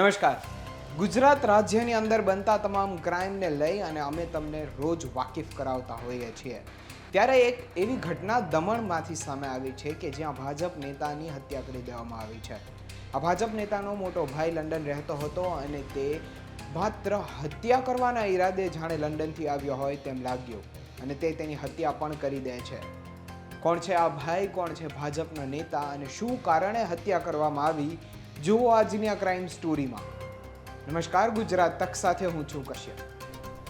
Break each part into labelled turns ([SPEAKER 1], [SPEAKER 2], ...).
[SPEAKER 1] નમસ્કાર. ગુજરાત રાજ્યની અંદર બનતા તમામ ક્રાઇમને લઈ અને અમે તમને રોજ વાકેફ કરાવતા હોઈએ છીએ. ત્યારે એક એવી ઘટના દમણમાંથી સામે આવી છે કે જ્યાં ભાજપ નેતાની હત્યા કરી દેવામાં આવી છે. આ ભાજપ નેતાનો મોટો ભાઈ લંડન રહેતો હતો અને તે માત્ર હત્યા કરવાના ઈરાદે જાણે લંડનથી આવ્યો હોય તેમ લાગ્યું અને તે તેની હત્યા પણ કરી દે છે. કોણ છે આ ભાઈ? કોણ છે ભાજપના નેતા? અને શું કારણે હત્યા કરવામાં આવી? જુઓ આજની આ ક્રાઇમ સ્ટોરીમાં નમસ્કાર, ગુજરાત તક સાથે હું છું કશ્યપ.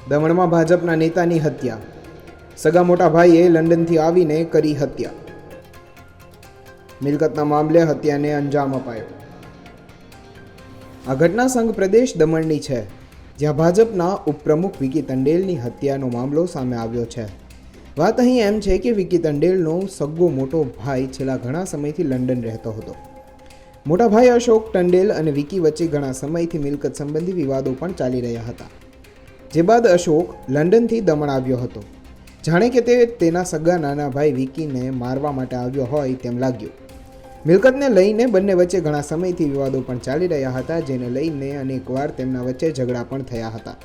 [SPEAKER 1] દમણમાં ભાજપના નેતાની હત્યા. સગા મોટા ભાઈએ લંડનથી આવીને કરી હત્યા. મિલકતના મામલે હત્યાને અંજામ અપાયો. આ ઘટના સંઘ પ્રદેશ દમણની છે, જ્યાં ભાજપના ઉપપ્રમુખ વિકી તંડેલની હત્યાનો મામલો સામે આવ્યો છે. વાત અહીં એમ છે કે વિકી તંડેલનો સગ્ગો મોટો ભાઈ છેલ્લા ઘણા સમયથી લંડન રહેતો હતો. મોટા ભાઈ અશોક, ટંડેલ અને વિકી વચ્ચે ઘણા સમયથી મિલકત સંબંધી વિવાદો પણ ચાલી રહ્યા હતા. જે બાદ અશોક લંડનથી દમણ આવ્યો હતો. જાણે કે તે તેના સગા નાના ભાઈ વિકીને મારવા માટે આવ્યો હોય તેમ લાગ્યું. મિલકતને લઈને બંને વચ્ચે ઘણા સમયથી વિવાદો પણ ચાલી રહ્યા હતા, જેને લઈને અનેકવાર તેમના વચ્ચે ઝઘડા પણ થયા હતા.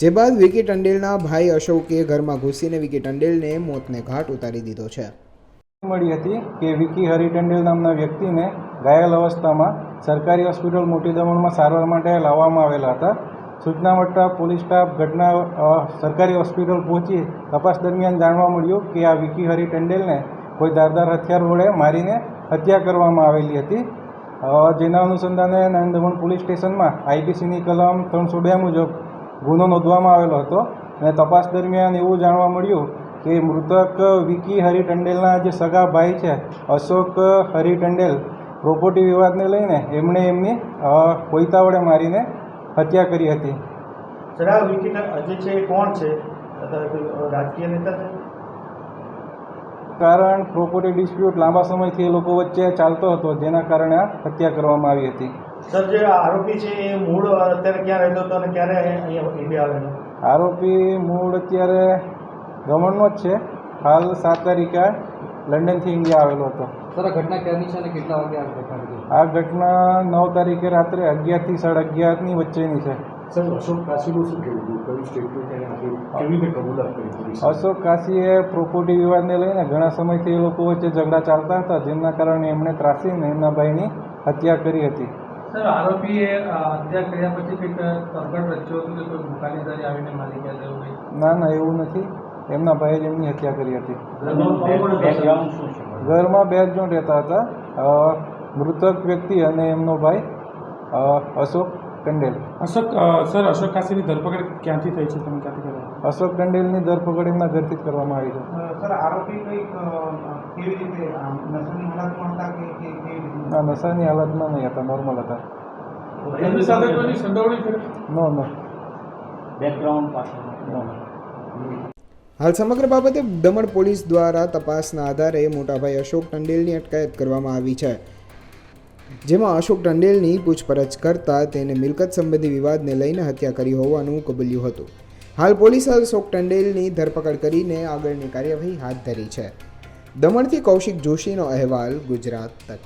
[SPEAKER 1] જે બાદ વિકી ટંડેલના ભાઈ અશોકે ઘરમાં ઘૂસીને વિકી ટંડેલને મોતને ઘાટ ઉતારી દીધો છે.
[SPEAKER 2] મળી હતી કે વિકી હરિ ટંડેલ નામના વ્યક્તિને ઘાયલ અવસ્થામાં સરકારી હોસ્પિટલ મોટી દમણમાં સારવાર માટે લાવવામાં આવેલા હતા. સૂચના મળતા પોલીસ સ્ટાફ ઘટના સરકારી હોસ્પિટલ પહોંચી તપાસ દરમિયાન જાણવા મળ્યું કે આ વિકી હરી ટંડેલને કોઈ ધારદાર હથિયાર વડે મારીને હત્યા કરવામાં આવેલી હતી. જેના અનુસંધાને નાન દમણ પોલીસ સ્ટેશનમાં આઈપીસીની કલમ ત્રણસો બે મુજબ ગુનો નોંધવામાં આવેલો હતો અને તપાસ દરમિયાન એવું જાણવા મળ્યું કે મૃતક વિકી હરી ટંડેલના જે સગા ભાઈ છે, અશોક હરી ટંડેલ પ્રોપર્ટી વિવાદને લઈને એમણે એમની કોઈતા વડે મારીને હત્યા કરી હતી.
[SPEAKER 3] સર જે છે એ કોણ છે? રાજકીય નેતા છે?
[SPEAKER 2] કારણ પ્રોપર્ટી ડિસ્પ્યુટ લાંબા સમયથી એ લોકો વચ્ચે ચાલતો હતો જેના કારણે આ હત્યા કરવામાં આવી હતી.
[SPEAKER 3] સર જે આરોપી છે એ મૂળ અત્યારે ક્યાં રહેતો હતો અને ક્યારે અહીંયા ઇન્ડિયા આવેલો?
[SPEAKER 2] આરોપી મૂળ અત્યારે દમણનો જ છે. હાલ સાત તારીખે લંડનથી ઇન્ડિયા આવેલો હતો.
[SPEAKER 4] સર આ ઘટના ક્યારની છે અને કેટલા વાગે આ ઘટના ઘટી?
[SPEAKER 2] આ ઘટના નવ તારીખે રાત્રે અગિયારથી સાડા અગિયારની વચ્ચેની છે.
[SPEAKER 5] સર અશોક કાશીનું શું કહેવું? હતું કયું સ્ટેટમેન્ટ એને આપ્યું કેવી રીતે કબૂલાત કરી
[SPEAKER 2] અશોક કાશીએ પ્રોપર્ટી વિવાદને લઈને ઘણા સમયથી એ લોકો વચ્ચે ઝઘડા ચાલતા હતા જેમના કારણે એમણે ત્રાસીને એમના ભાઈની હત્યા કરી હતી.
[SPEAKER 6] સર આરોપીએ હત્યા કર્યા પછી કંઈક તરગડ રચ્યો હતું કે કોઈ મુકાલીદારી આવીને મારી ગયા
[SPEAKER 2] ના ના એવું નથી. એમના ભાઈએ જ એમની હત્યા કરી હતી. ઘરમાં બે જ જણ રહેતા હતા. મૃતક વ્યક્તિ અને એમનો ભાઈ અશોક કંડેલ.
[SPEAKER 7] અશોક સર અશોક કાશીની ધરપકડ ક્યાંથી થઈ છે તમે ક્યાંથી
[SPEAKER 2] અશોક કંડેલની ધરપકડ એમના ઘરથી જ કરવામાં આવી છે.
[SPEAKER 3] સર આરોપી કેવી રીતે નશાની હાલતમાં હતા કે
[SPEAKER 2] ના નશાની હાલતમાં નહીં હતા નોર્મલ હતા.
[SPEAKER 6] એમની સાથે કોઈની સંડોવણી કરી
[SPEAKER 2] નો નો. નો
[SPEAKER 1] હાલ સમગ્ર બાબતે દમણ પોલીસ દ્વારા તપાસના આધારે મોટાભાઈ અશોક ટંડેલની અટકાયત કરવામાં આવી છે. જેમાં અશોક ટંડેલની પૂછપરછ કરતા તેને મિલકત સંબંધી વિવાદને લઈને હત્યા કરી હોવાનું કબૂલ્યું હતું. હાલ પોલીસે અશોક ટંડેલની ધરપકડ કરીને આગળની કાર્યવાહી હાથ ધરી છે. દમણથી કૌશિક જોશીનો અહેવાલ ગુજરાત તક.